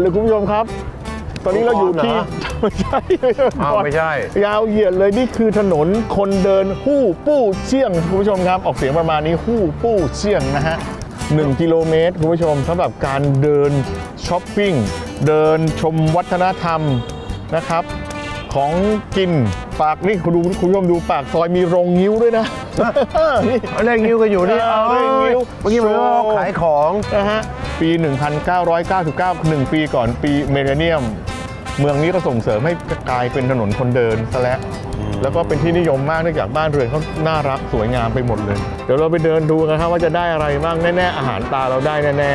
เลยคุณผู้ชมครับ ตอนนี้เราอยู่ที่ไม่ใช่ไม่ใช่อ้าวไม่ใช่ ยาวเหยียดเลยนี่คือถนนคนเดินฮู้ปู้เชี่ยงคุณผู้ชมครับ ออกเสียงประมาณนี้ฮู้ปู้เชี่ยงนะฮะหนึ่งกิโลเมตรคุณผู้ชมสำหรับการเดินช้อปปิ้งเดินชมวัฒนธรรมนะครับ ของกินปากนี่คุณดูคุณผู้ชมดูปากซอยมีโรงงิ้วด้วยนะ นี่เร่งนิ้วกันอยู่นี่เออเร่งนิ้วเมื่อกี้มันก็ขายของนะฮะปี 1999 1ปีก่อนปีเมเลเนียม เมืองนี้ก็ส่งเสริมให้กลายเป็นถนนคนเดินซะแล้วแล้วก็เป็นที่นิยมมากเนื่องจากบ้านเรือนเขาน่ารักสวยงามไปหมดเลย เดี๋ยวเราไปเดินดูกันครับว่าจะได้อะไรบ้างแน่ๆอาหารตาเราได้แน่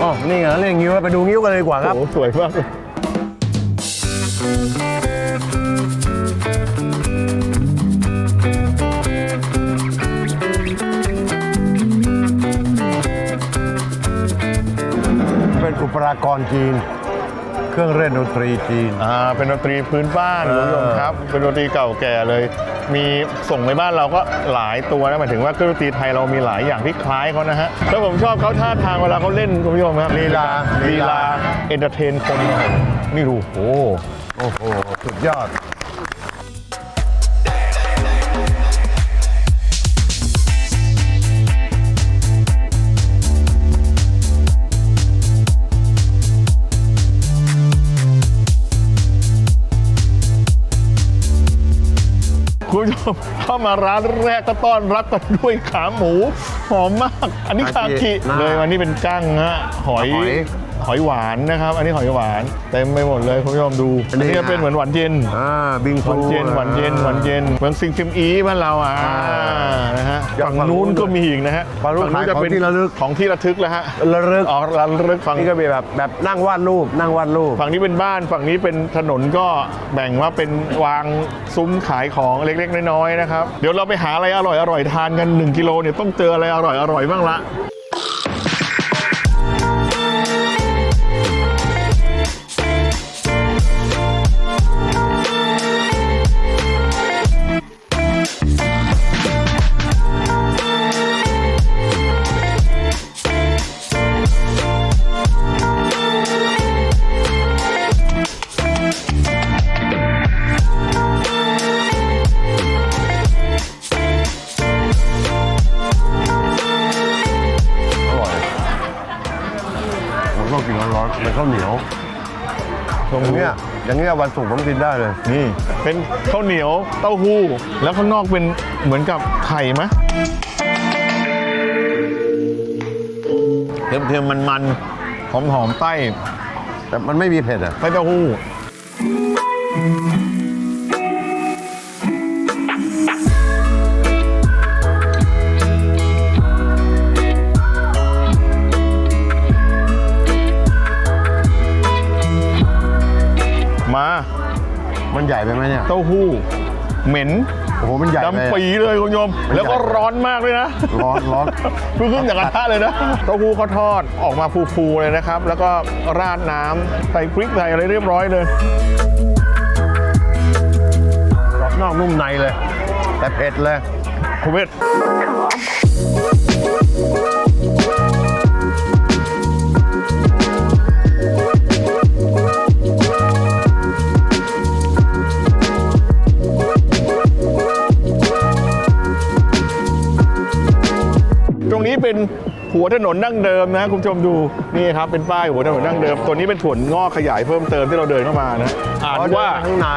อ๋อนี่ไงเร่งนิ้วไปดูนิ้วกันเลยดีกว่าๆครับโอ้โหสวยมากเลย เป็นอุปรากรจีน เครื่องเล่นดนตรีจีน อ่าเป็นดนตรีพื้นบ้านเอคุณอผู้ชมครับ เป็นดนตรีเก่าแก่เลย มีส่งในบ้านเราก็หลายตัวนะหมายถึงว่าเครื่องดนตรีไทยเรามีหลายอย่างที่คล้ายเขานะฮะแล้วผมชอบเขาท่าทางเวลาเขาเล่นคุณผู้ชมครับลีลาลีลาเอนเตอร์เทนคนนะครับนี่ดูโอ้โอ้โหสุดยอด คุณผู้ชมเข้ามาร้านแรกก็ต้อนรับกันด้วยขาหมู หอมมาก อันนี้คาคากิเลยอันนี้เป็นกั้งฮะหอยหอยหอยหวานนะครับ อันนี้หอยหวานเต็มไปหมดเลยคุณผู้ชมดู อัอันนนี้นี้จะเป็นนะเหมือนหวานเย็นอ่าบิงหซูวานเย็นหวานเย็นหวานเย็นเหมือนซิงซิมอีบ้านเราอะอ่านะฮะอย่างฝั่งนู้นฝั่งนู้นก็มีอีกนะฮะฝั่งนู้นขายของที่ระลึกของที่ระทึกแล้วฮะระลึกอ๋อระลึกฝั่งนี่ก็เป็นแบบแบบนั่งวาดรูปนั่งวาดรูปฝั่งนี้เป็นบ้านฝั่งนี้เป็นถนนก็แบ่งว่าเป็นวางซุ้มขายของเล็กๆน้อยๆนะครับเดี๋ยวเราไปหาอะไรอร่อยๆทานกัน 1กิโลเนี่ยต้องเจออะไรอร่อยๆบ้างละ ผมก็กินร้อนๆเป็นข้าวเหนียวอย่างเงี้ยอย่างเงี้ยวันศุกร์ผมกินได้เลย นี่เป็นข้าวเหนียวเต้าหู้ แล้วข้างนอกเป็นเหมือนกับไข่ไหมเค็มๆมันๆหอมๆใต้ แต่มันไม่มีเผ็ดอะใต้เต้าหู้ มันใหญ่ไปไหมเนี่ย เต้าหู้ เหม็นโอ้โหมันใหญ่ไป ดำอะปีเลยคุณผู้ชมมันใหญ่ แล้วก็ร้อนมากเลยนะ ร้อนร้อน เพิ่งขึ้นจากกระทะเลยนะ เต้าหู้เขาทอดออกมาฟูๆเลยนะครับ แล้วก็ราดน้ำใส่พริกใส่อะไรเรียบร้อยเลย กรอบนอกนุ่มในเลย แต่เผ็ดเลย คุณเวท ตรงนี้เป็นหัวถนนดั้งเดิมนะคุณผู้ชมดูนี่ครับเป็นป้ายหัวถนนดั้งเดิมตัวนี้เป็นถั่วงอกขยายเพิ่มเติมที่เราเดินเข้ามานะอ่านว่าข้างใน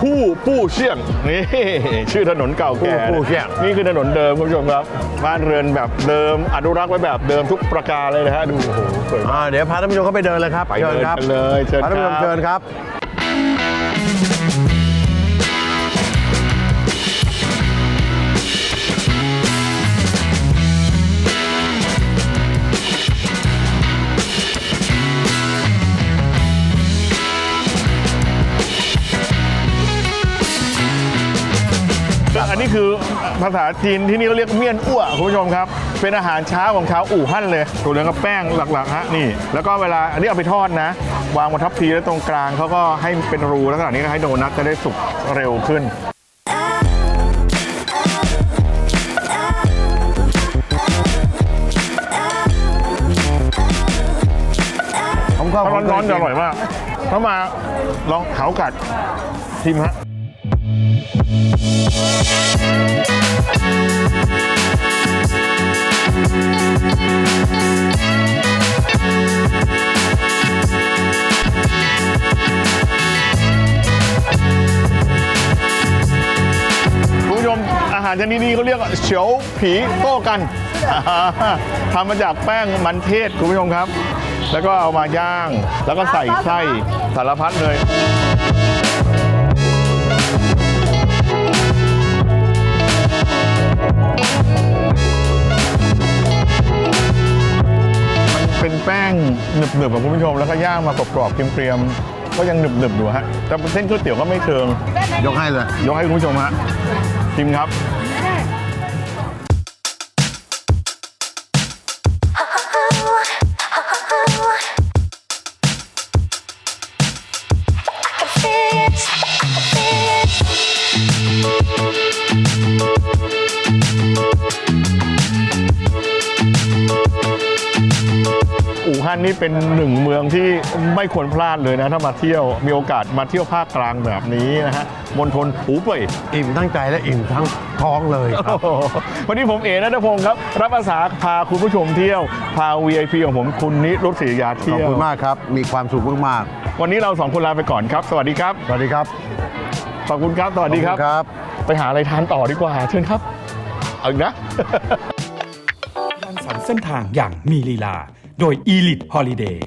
ผู้ปู้เชี่ยงนี่ชื่อถนนเก่าแก่ผู้ปู้เชี่ยงนี่คือถนนเดิมคุณผู้ชมครับบ้านเรือนแบบเดิมอนุรักษ์ไว้แบบเดิมทุกประการเลยนะฮะดูโอ้โหสวยมากอ่าเดี๋ยวพาท่านผู้ชมเข้าไปเดินเลยครับไปเชิญเดินครับกันเลยเชิญพาท่านผู้ชมครับเชิญครับ อันนี้คือภาษาจีนที่นี่เราเรียกเมี่ยนอั่วคุณผู้ชมครับ เป็นอาหารเช้าของชาวอู่ฮั่นเลยตัวเหลืองกับแป้งหลักๆฮะนี่ แล้วก็เวลาอันนี้เอาไปทอดนะ วางบนทัพพีแล้วตรงกลางเขาก็ให้เป็นรูลักษณะนี้ก็ให้โดนัทจะได้สุกเร็วขึ้นผมก็ถ้าผมเคร้อนๆกิจะอร่อยมากเข้ามาลองเขากัดชิมฮะ คุณผู้ชมอาหารชนิดนี้เขาเรียกว่าเฉียวผีโต้กันทำมาจากแป้งมันเทศคุณผู้ชมครับ แล้วก็เอามาย่าง แล้วก็ใส่ไส้สารพัดเลย แป้งหนึบๆแบบคุณผู้ชมแล้วก็ย่างมากรอบๆเกรียมๆก็ยังหนึบๆอยู่ฮะแต่เส้นก๋วยเตี๋ยวก็ไม่เชิงยกให้เลยยกให้คุณผู้ชมฮะชิมครับ อู่ฮั่นนี่เป็นหนึ่งเมืองที่ไม่ควรพลาดเลยนะ ถ้ามาเที่ยวมีโอกาสมาเที่ยวภาคกลางแบบนี้นะฮะมณฑลหูเป่ยอิ่มทั้งใจและอิ่มทั้งท้องเลยครับโอ้โหวันนี้ผมเอ๋นัทพงศ์ครับ รับอาสาพาคุณผู้ชมเที่ยว พา VIP ของผมคุณนิรุตศรียาขอบเที่ยวคุณมากครับ มีความสุขมากวันนี้เราสองคนลาไปก่อนครับ สวัสดีครับๆสวัสดีครับขอบคุณครับสวัสดีครับขอณครับ ไปหาอะไรทานต่อดีกว่าเชิญครับเอาอีกนะสรรค์เส้นทางอย่างมีลีลา โดย Elite Holiday